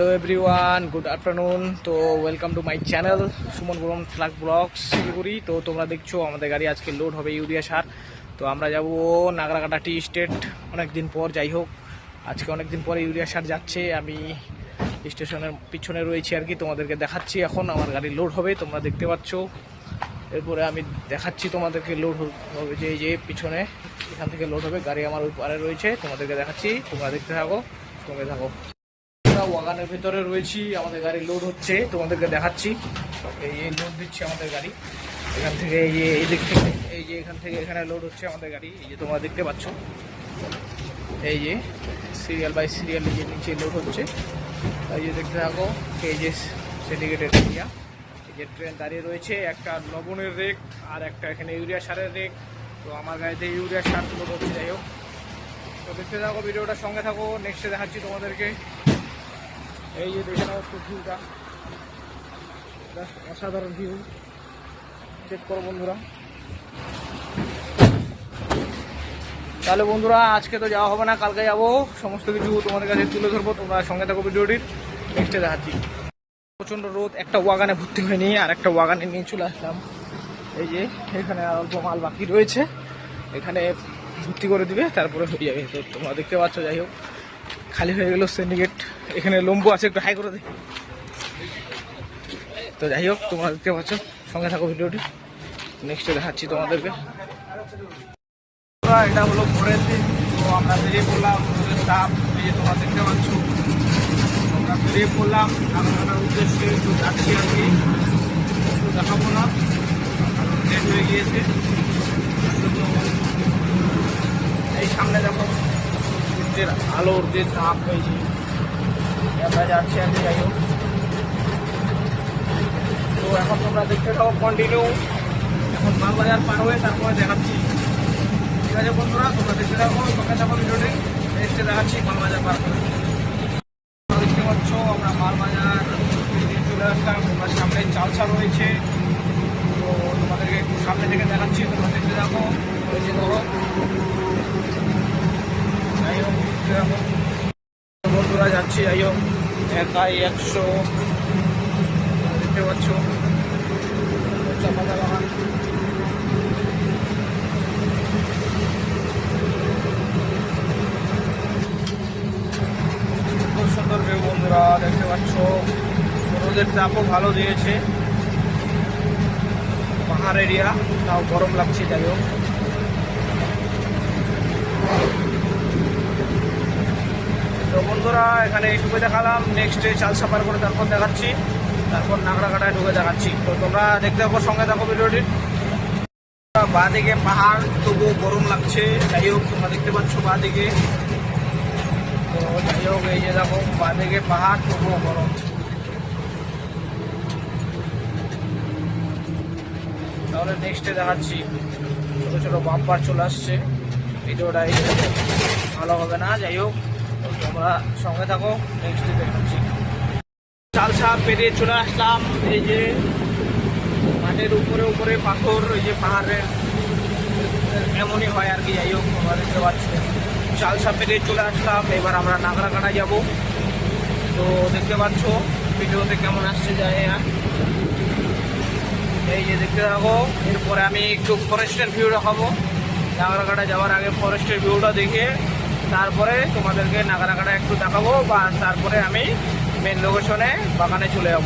Hello everyone good afternoon তো welcome to my channel Suman Barman flag blogs Siliguri. তো তোমরা দেখছ, আমাদের গাড়ি আজকে লোড হবে ইউরিয়া সার। তো আমরা যাব নাগরাকাটা টি স্টেট অনেক দিন পর, যাই হোক। আজকে অনেক দিন পরে ইউরিয়া সার যাচ্ছে, আমি স্টেশনের পিছনে রয়েছি আর কি, তোমাদেরকে দেখাচ্ছি এখন আমার গাড়ি লোড হবে, তোমরা দেখতে পাচ্ছ। এরপরে আমি দেখাচ্ছি তোমাদেরকে লোড হবে যে যে পিছনে, এখান থেকে লোড হবে, গাড়ি আমার ওই পারে রয়েছে, তোমাদেরকে দেখাচ্ছি, তোমরা দেখতে থাকো, সঙ্গে থাকো। আমরা ওয়াগানের ভিতরে রয়েছি, আমাদের গাড়ি লোড হচ্ছে, তোমাদেরকে দেখাচ্ছি। এই লোড দিচ্ছে আমাদের গাড়ি। এখান থেকে এই যে এই দিক থেকে, এই যে এখান থেকে এখানে লোড হচ্ছে আমাদের গাড়ি। এই যে তোমরা দেখতে পাচ্ছ। এই যে সিরিয়াল বাই সিরিয়াল যে নিচে লোড হচ্ছে। এই যে দেখতে থাকো, এই যে সিন্ডিকেটের এরিয়া এই যে ট্রেন দাঁড়িয়ে রয়েছে, একটা লবণের রেক আর একটা এখানে ইউরিয়া সারের রেক তো আমার গাড়িতে ইউরিয়া সার লোড হচ্ছে, যাই হোক। তো দেখতে থাকো, ভিডিওটা সঙ্গে থাকো নেক্সটে দেখাচ্ছি তোমাদেরকে। এই যে দেখে নাও ভিউটা অসাধারণ ভিউ চেক করো বন্ধুরা। তাহলে বন্ধুরা, আজকে তো যাওয়া হবে না, কালকে যাব। সমস্ত কিছু তোমাদের কাছে তুলে ধরবো। তোমরা সঙ্গে থাকো ভিডিওটির। নেক্সটে দেখাচ্ছি। প্রচণ্ড রোদ, একটা ওয়াগানে ভর্তি হয়নি, আর একটা ওয়াগানে নিয়ে চলে আসলাম। এই যে, এখানে অল্প মাল বাকি রয়েছে। এখানে ভর্তি করে দিবে, তারপরে হয়ে যাবে। তোমরা দেখতে পাচ্ছ, যাই হোক। খালি হয়ে গেল সিন্ডিকেট এখানে লম্বু আছে, একটু হাই করে দে। তো যাই হোক, তোমরা দেখতে পাচ্ছ, সঙ্গে থাকো ভিডিওটি। নেক্সটে দেখাচ্ছি তোমাদেরকে। এটা হলো ভোরের দিন, তো আমরা বেরিয়ে পড়লাম স্টাফ এই যে তোমরা দেখতে পাচ্ছ। আমরা বেরিয়ে পড়লাম নাগরখানার উদ্দেশ্যে একটু যাচ্ছি আর কি। দেখাবো না লেট হয়ে গিয়েছে। এই সামনে দেখো সূর্যের আলোর যে তাপ হয়েছে আমরা যাচ্ছি আর যাই হোক। তো এখন তোমরা দেখতে থাকো কন্টিনিউ এখন মালবাজার পার হয়ে তারপরে দেখাচ্ছি। ঠিক আছে বন্ধুরা, তোমরা দেখতে থাকো, তোমরা থাকো ভিডিওটি। নেক্সটে দেখাচ্ছি মালবাজার পার করে দেখতে পাচ্ছ, আমরা মালবাজার চলে আসলাম। সামনে চালসা রয়েছে। তো তোমাদেরকে সামনে থেকে দেখাচ্ছি, তোমরা দেখতে থাকো। রয়েছে ধরো যাই হোক দেখতে থাকো বন্ধুরা যাচ্ছি যাই হোক, একাই একশো, দেখতে পাচ্ছ। সুন্দর দেখতে পাচ্ছ। রোদের ভালো দিয়েছে। পাহাড় এরিয়া তাও গরম লাগছে, যাই হোক। তো বন্ধুরা, এখানে এইটুকু দেখালাম। নেক্সট চাল সাফার করে তারপর দেখাচ্ছি। তারপর নাগরাকাটায় ঢুকে দেখাচ্ছি। তো তোমরা দেখতে থাকো, সঙ্গে থাকো ভিডিওটি। বাঁ দিকে পাহাড়, তবুও গরম লাগছে। যাই হোক, তোমরা দেখতে পাচ্ছ বাঁ দিকে তো যাই হোক, এই যে দেখো বাঁ দিকে পাহাড়, তবুও গরম। তাহলে নেক্সটে দেখাচ্ছি। ছোটো ছোটো বাম্পার চলে আসছে। ভিডিওটাই ভালো হবে না, যাই হোক। তোমরা সঙ্গে থাকো নেক্সটে দেখাচ্ছি। চালসা পেরিয়ে চলে আসলাম, এই যে মাঠের উপরে উপরে পাথর, এই যে পাহাড়ের, এমনই হয় আর কি, যাই হোক, তোমরা দেখতে পাচ্ছ। চালসা পেরিয়ে চলে আসলাম, এবার আমরা নাগরাকাটা যাব। তো দেখতে পাচ্ছ, ভিডিওতে কেমন আসছে যায় না। এই যে দেখতে থাকো, এরপরে আমি একটু ফরেস্টের ভিউ দেখাবো। নাগরাকাটা যাওয়ার আগে ফরেস্টের ভিউটা দেখে তারপরে তোমাদেরকে নাগরাকাটা একটু দেখাবো বা তারপরে আমি মেন লোকেশনে বাগানে চলে যাব।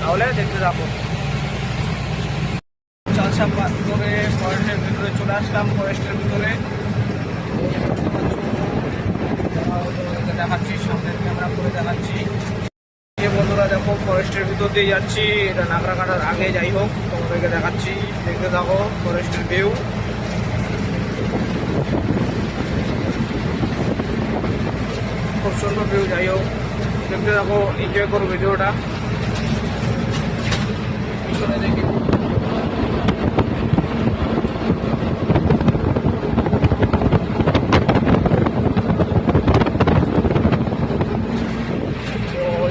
তাহলে দেখতে থাকো। চালসা পার করে ফরেস্টের ভিতরে চলে আসলাম ফরেস্টের ভিতরে। দেখাচ্ছি সামনের ক্যামেরা করে দেখাচ্ছি। যে বন্ধুরা দেখো ফরেস্টের ভিতর দিয়ে যাচ্ছি। এটা নাগরা কাটার আগে যাই হোক, তোমাদেরকে দেখাচ্ছি। দেখতে থাকো ফরেস্টের ভিউ সুন্দর ভিউ যাই হোক দেখতে থাকো এনজয় করো ভিডিওটা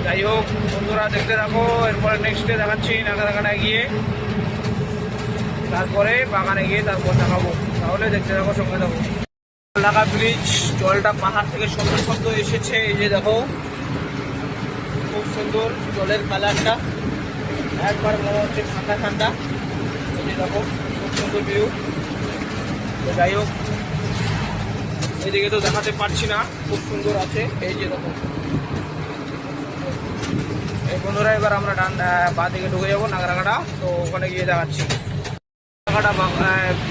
যাই হোক, বন্ধুরা, দেখতে থাকো। এরপরে নেক্সট ডে দেখাচ্ছি নাগারাগানায় গিয়ে। তারপরে বাগানে গিয়ে তারপর দেখাবো। তাহলে দেখতে থাকো, সঙ্গে থাকো। লাগা ব্রিজ, জলটা পাহাড় থেকে সুন্দর শব্দ এসেছে। এই যে দেখো সুন্দর জলের কালারটা। একবার মনে হচ্ছে ঠান্ডা ঠান্ডা। এই যে দেখো, খুব সুন্দর ভিউ তো যাই হোক, এদিকে তো দেখাতে পারছি না, খুব সুন্দর আছে। এই যে দেখো। এই বন্ধুরা, এবার আমরা ডান বাঁ দিকে ঢুকে যাব নাগরাকাটা তো ওখানে গিয়ে দেখাচ্ছি। নাগরাকাটা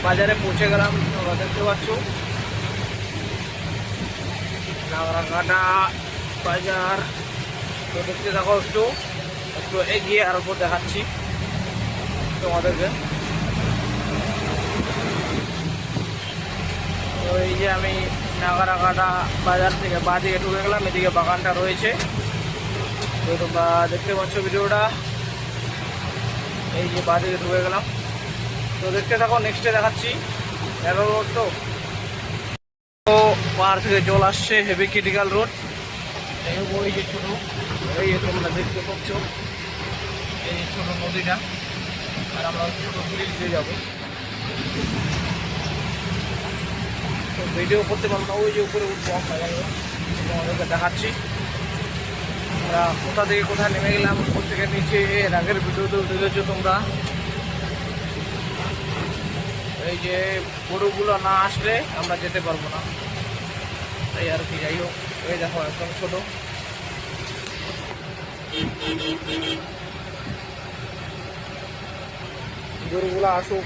বাজারে পৌঁছে গেলাম দেখতে পাচ্ছ। নাগরাকাটা বাজার। তো দেখতে থাকো একটু একটু এগিয়ে আর উপর দেখাচ্ছি তোমাদেরকে। তো এই যে আমি নাগারাকাটা বাজার থেকে বা দিকে ঢুকে গেলাম, এদিকে বাগানটা রয়েছে। তো তোমরা দেখতে পাচ্ছ ভিডিওটা। এই যে বা দিকে ঢুকে গেলাম। তো দেখতে থাকো নেক্সটে দেখাচ্ছি। তো তো। পাহাড় থেকে জল আসছে হেভি ক্রিটিক্যাল রোড ওই যে ছোটো, এই তোমরা দেখতে পাচ্ছ, এই ছোটো নদীটা। আর আমরা ছোটো ব্রিজ দিয়ে যাব। তো ভিডিও করতে পারব না, ওই যে উপরে উঠবো আমরা দেখাচ্ছি। আমরা কোথা থেকে কোথায় নেমে গেলাম, উপর থেকে নিচে, এর আগের ভিডিওতেও দেখেছ তোমরা। এই যে গরুগুলো না আসলে আমরা যেতে পারব না। তাই আর কি যাই হোক এই দেখো একদম ছোটো গরুগুলো আসুক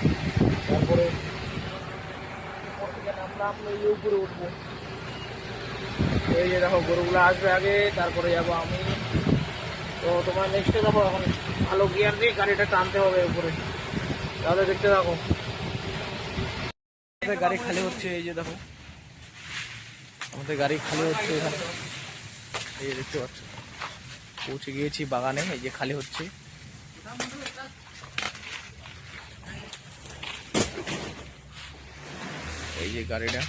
তারপরে এই উঠবো এই যে দেখো গরুগুলো আসবে আগে তারপরে যাব আমি তো তোমার নেক্সটে দেখো এখন ভালো গিয়ার দিয়ে গাড়িটা টানতে হবে উপরে তাহলে দেখতে থাকো গাড়ি খালি হচ্ছে এই যে দেখো আমাদের গাড়ি খালি হচ্ছে এখানে। এই দেখতে পাচ্ছ। পৌঁছে গিয়েছি বাগানে, এই যে খালি হচ্ছে। এই যে গাড়িটা।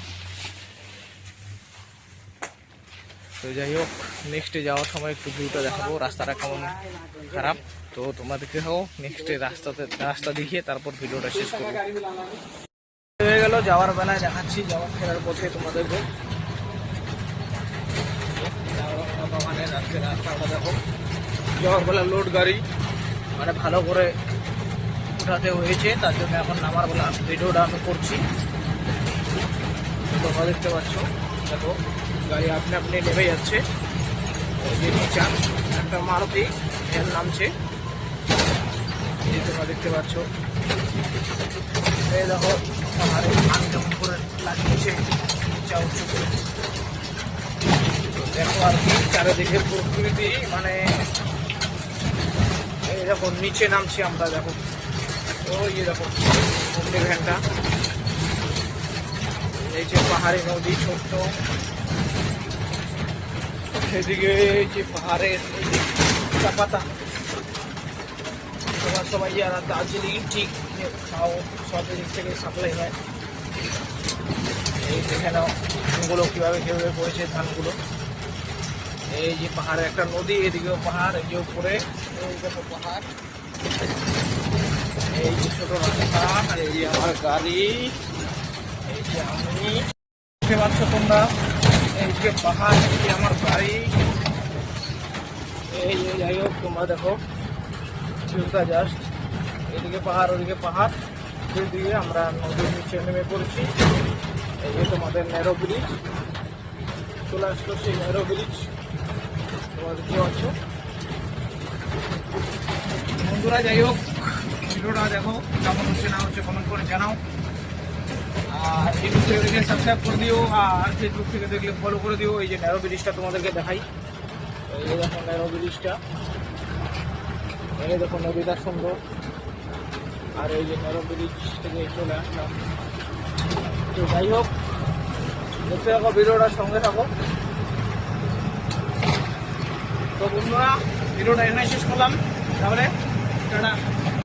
তো যাই হোক নেক্সটে যাওয়ার সময় একটু ভিউটা দেখাবো। রাস্তাটা কেমন খারাপ? তো তোমরা দেখতে থাকো নেক্সটে রাস্তাতে রাস্তা দেখিয়ে তারপর ভিডিওটা শেষ করব। হয়ে গেল, যাওয়ার বেলায় দেখাচ্ছি যাওয়ার ফেরার পথে তোমাদেরকে। বাগানের রাস্তাটা দেখো। যাওয়ার বেলা লোড গাড়ি মানে ভালো করে উঠাতে হয়েছে, তার জন্য এখন নামার বেলা ভিডিওটা আমি করছি। তোমরা দেখতে পাচ্ছ। দেখো, গাড়ি আপনি আপনি নেমে যাচ্ছে। যে একটা মারুতি, এর নামছে। তোমরা দেখতে পাচ্ছ। দেখো পাহাড়ে লাগিয়েছে নিচা উঁচু করে দেখো আর কি, চারিদিকে প্রকৃতি মানে এই দেখো, নিচে নামছি আমরা, দেখো। ওই যে দেখো মুন্ডি ভ্যানটা এই যে পাহাড়ি নদী, ছোট্ট। সেদিকে যে পাহাড়ের যে চাপাতা। তোমার সবাই যারা দার্জিলিং, ঠিক খাও সব দিক থেকে সাপ্লাই হয়। এই দেখে নাও ধানগুলো কীভাবে কীভাবে পড়েছে ধানগুলো। এই যে পাহাড়ের একটা নদী, এদিকেও পাহাড় এই যে উপরে পাহাড়। এই যে ছোট রাস্তা এই যে আমার গাড়ি। এই যে আমি। দেখতে পাচ্ছ তোমরা? এই যে পাহাড়, এই আমার গাড়ি। এই যে যাই হোক, তোমরা দেখো। ভিউটা জাস্ট। এদিকে পাহাড়, ওদিকে পাহাড়। দিয়ে আমরা নদীর নিচে নেমে পড়েছি। এই যে তোমাদের ন্যারো ব্রিজ। চলে আসলো সেই ন্যারো ব্রিজ। বন্ধুরা, যাই হোক, ভিডিওটা দেখো, কেমন হচ্ছে, না হচ্ছে কমেন্ট করে জানাও। আর ইউটিউব থেকে দেখলে সাবস্ক্রাইব করে দিও, আর ফেসবুক থেকে দেখলে ফলো করে দিও। এই যে ন্যারো ব্রিজটা তোমাদেরকে দেখাই। এই দেখো ন্যারো ব্রিজটা এই দেখো নদীটা সুন্দর। আর এই যে ন্যারো ব্রিজ থেকে চলে আসলাম। তো যাই হোক, দেখতে থাকো, ভিডিওটা সঙ্গে থাকো। তো বন্ধুরা ভিডিওটা এখানে শেষ করলাম। তাহলে টাটা।